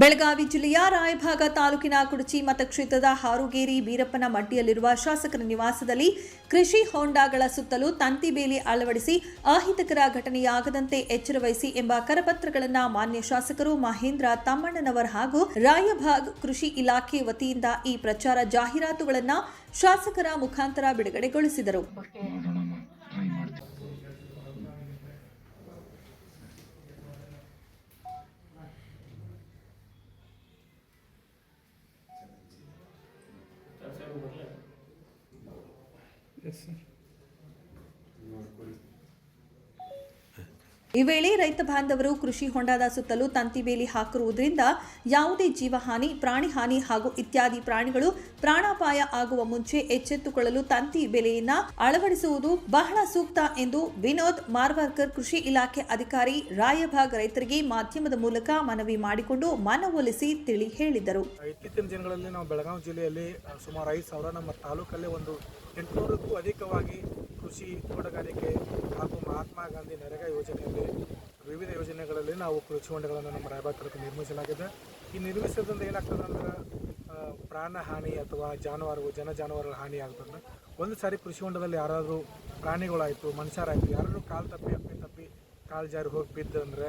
ಬೆಳಗಾವಿ ಜಿಲ್ಲೆಯ ರಾಯಭಾಗ ತಾಲೂಕಿನ ಕುಡಚಿ ಮತಕ್ಷೇತ್ರದ ಹಾರುಗೇರಿ ಬೀರಪ್ಪನ ಮಡ್ಡಿಯಲ್ಲಿರುವ ಶಾಸಕರ ನಿವಾಸದಲ್ಲಿ ಕೃಷಿ ಹೊಂಡಗಳ ಸುತ್ತಲೂ ತಂತಿ ಬೇಲಿ ಅಳವಡಿಸಿ ಅಹಿತಕರ ಘಟನೆಯಾಗದಂತೆ ಎಚ್ಚರ ವಹಿಸಿ ಎಂಬ ಕರಪತ್ರಗಳನ್ನು ಮಾನ್ಯ ಶಾಸಕರು ಮಹೇಂದ್ರ ತಮ್ಮಣ್ಣನವರ್ ಹಾಗೂ ರಾಯಭಾಗ್ ಕೃಷಿ ಇಲಾಖೆ ವತಿಯಿಂದ ಈ ಪ್ರಚಾರ ಜಾಹೀರಾತುಗಳನ್ನು ಶಾಸಕರ ಮುಖಾಂತರ ಬಿಡುಗಡೆಗೊಳಿಸಿದರು. eser. Narkolik. ಈ ವೇಳೆ ರೈತ ಬಾಂಧವರು ಕೃಷಿ ಹೊಂಡದ ಸುತ್ತಲೂ ತಂತಿ ಬೇಲಿ ಹಾಕಿರುವುದರಿಂದ ಯಾವುದೇ ಜೀವಹಾನಿ ಪ್ರಾಣಿ ಹಾನಿ ಹಾಗೂ ಇತ್ಯಾದಿ ಪ್ರಾಣಿಗಳು ಪ್ರಾಣಾಪಾಯ ಆಗುವ ಮುಂಚೆ ಎಚ್ಚೆತ್ತುಕೊಳ್ಳಲು ತಂತಿ ಬೆಲೆಯನ್ನ ಅಳವಡಿಸುವುದು ಬಹಳ ಸೂಕ್ತ ಎಂದು ವಿನೋದ್ ಮಾರ್ವಾರ್ಕರ್ ಕೃಷಿ ಇಲಾಖೆ ಅಧಿಕಾರಿ ರಾಯಭಾಗ್ ರೈತರಿಗೆ ಮಾಧ್ಯಮದ ಮೂಲಕ ಮನವಿ ಮಾಡಿಕೊಂಡು ಮನವೊಲಿಸಿ ತಿಳಿ ಹೇಳಿದರು. ಇತ್ತೀಚಿನ ದಿನಗಳಲ್ಲಿ ನಾವು ಬೆಳಗಾವಿ ಜಿಲ್ಲೆಯಲ್ಲಿ ಸುಮಾರು ಐದು ಸಾವಿರ ನಮ್ಮ ತಾಲೂಕಲ್ಲೇ ಒಂದು ಎಂಟುನೂರಕ್ಕೂ ಅಧಿಕವಾಗಿ ಕೃಷಿ ತೋಟಗಾರಿಕೆ ಹಾಗೂ ಮಹಾತ್ಮ ಗಾಂಧಿ ನರೇಗಾ ಯೋಜನೆಯಲ್ಲಿ ನಾವು ಕೃಷಿ ಹೊಂಡಗಳನ್ನು ನಮ್ಮ ರಾಯಬಾಗ ತಾಲೂಕು ನಿರ್ಮಿಸಲಾಗಿದೆ. ಈ ನಿರ್ಮಿಸೋದ್ರಿಂದ ಏನಾಗ್ತದೆ ಅಂದ್ರೆ ಪ್ರಾಣ ಹಾನಿ ಅಥವಾ ಜಾನುವಾರು, ಜನ ಜಾನುವಾರುಗಳ ಹಾನಿ ಆಗ್ತದೆ ಒಂದು ಸಾರಿ ಕೃಷಿ ಹೊಂಡದಲ್ಲಿ ಯಾರಾದರೂ ಪ್ರಾಣಿಗಳಾಯಿತು, ಮನುಷ್ಯರಾಯಿತು, ಯಾರಾದರೂ ಕಾಲು ತಪ್ಪಿ, ಅಪ್ಪಿ ತಪ್ಪಿ ಕಾಲು ಜಾರಿ ಹೋಗಿ ಬಿದ್ದು ಅಂದರೆ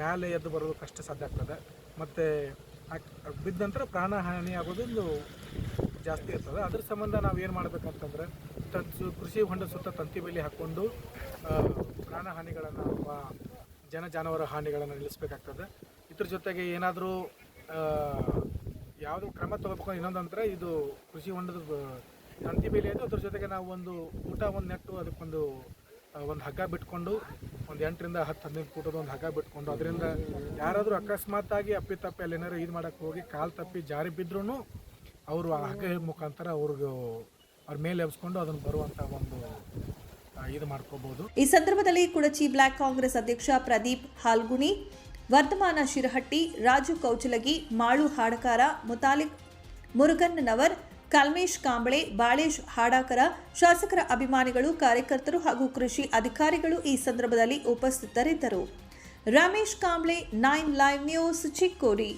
ಮೇಲೆ ಎದ್ದು ಬರೋದು ಕಷ್ಟ ಸಾಧ್ಯ ಆಗ್ತದೆ. ಮತ್ತು ಬಿದ್ದ ನಂತರ ಪ್ರಾಣ ಹಾನಿ ಆಗೋದೊಂದು ಜಾಸ್ತಿ ಇರ್ತದೆ. ಅದ್ರ ಸಂಬಂಧ ನಾವು ಏನು ಮಾಡಬೇಕಂತಂದರೆ ತಂತು ಕೃಷಿ ಹೊಂಡ ಸುತ್ತ ತಂತಿ ಬೇಲಿ ಹಾಕ್ಕೊಂಡು ಪ್ರಾಣಹಾನಿಗಳನ್ನು ಪ್ರಾಣ ಹಾನಿಗಳನ್ನು ಅಥವಾ ಜನ ಜಾನುವಾರು ಹಾನಿಗಳನ್ನು ನಿಲ್ಲಿಸಬೇಕಾಗ್ತದೆ. ಇದ್ರ ಜೊತೆಗೆ ಏನಾದರೂ ಯಾವುದು ಕ್ರಮ ತಗೋಬೇಕು ಇನ್ನೊಂದಂದರೆ ಇದು ಕೃಷಿ ಹೊಂಡದ ತಂತಿ ಬೇಲಿ ಅದು, ಅದ್ರ ಜೊತೆಗೆ ನಾವು ಒಂದು ಊಟ, ಒಂದು ನೆಟ್ಟು, ಅದಕ್ಕೊಂದು ಒಂದು ಹಗ್ಗ ಬಿಟ್ಕೊಂಡು, ಒಂದು ಎಂಟರಿಂದ ಹತ್ತು, ಹದಿನೈದು ಫೂಟದ ಒಂದು ಹಗ್ಗ ಬಿಟ್ಕೊಂಡು, ಅದರಿಂದ ಯಾರಾದರೂ ಅಕಸ್ಮಾತ್ತಾಗಿ ಅಪ್ಪಿತಪ್ಪಿ ಅಲ್ಲಿ ಏನಾದ್ರು ಇದು ಮಾಡೋಕ್ಕೆ ಹೋಗಿ, ಕಾಲು ತಪ್ಪಿ ಜಾರಿ ಬಿದ್ದರೂ ಅವರು ಆ ಹಗ್ಗ ಮುಖಾಂತರ ಅವ್ರಿಗೂ, ಅವ್ರ ಮೇಲೆ ಎಬ್ಸ್ಕೊಂಡು ಅದನ್ನು ಬರುವಂಥ ಒಂದು ಇದು ಮಾಡ್ಕೋಬಹುದು. ಈ ಸಂದರ್ಭದಲ್ಲಿ ಕುಡಚಿ ಬ್ಲಾಕ್ ಕಾಂಗ್ರೆಸ್ ಅಧ್ಯಕ್ಷ ಪ್ರದೀಪ್ ಹಾಲ್ಗುಣಿ, ವರ್ಧಮಾನ ಶಿರಹಟ್ಟಿ, ರಾಜು ಕೌಚಲಗಿ, ಮಾಳು ಹಾಡಕಾರ, ಮುತಾಲಿಕ್ ಮುರುಗನ್ ನವರ್, ಕಲ್ಮೇಶ್ ಕಾಂಬಳೆ, ಬಾಳೇಶ್ ಹಾಡಾಕರ, ಶಾಸಕರ ಅಭಿಮಾನಿಗಳು, ಕಾರ್ಯಕರ್ತರು ಹಾಗೂ ಕೃಷಿ ಅಧಿಕಾರಿಗಳು ಈ ಸಂದರ್ಭದಲ್ಲಿ ಉಪಸ್ಥಿತರಿದ್ದರು. Ramesh Kamble, nine live news Chikkodi.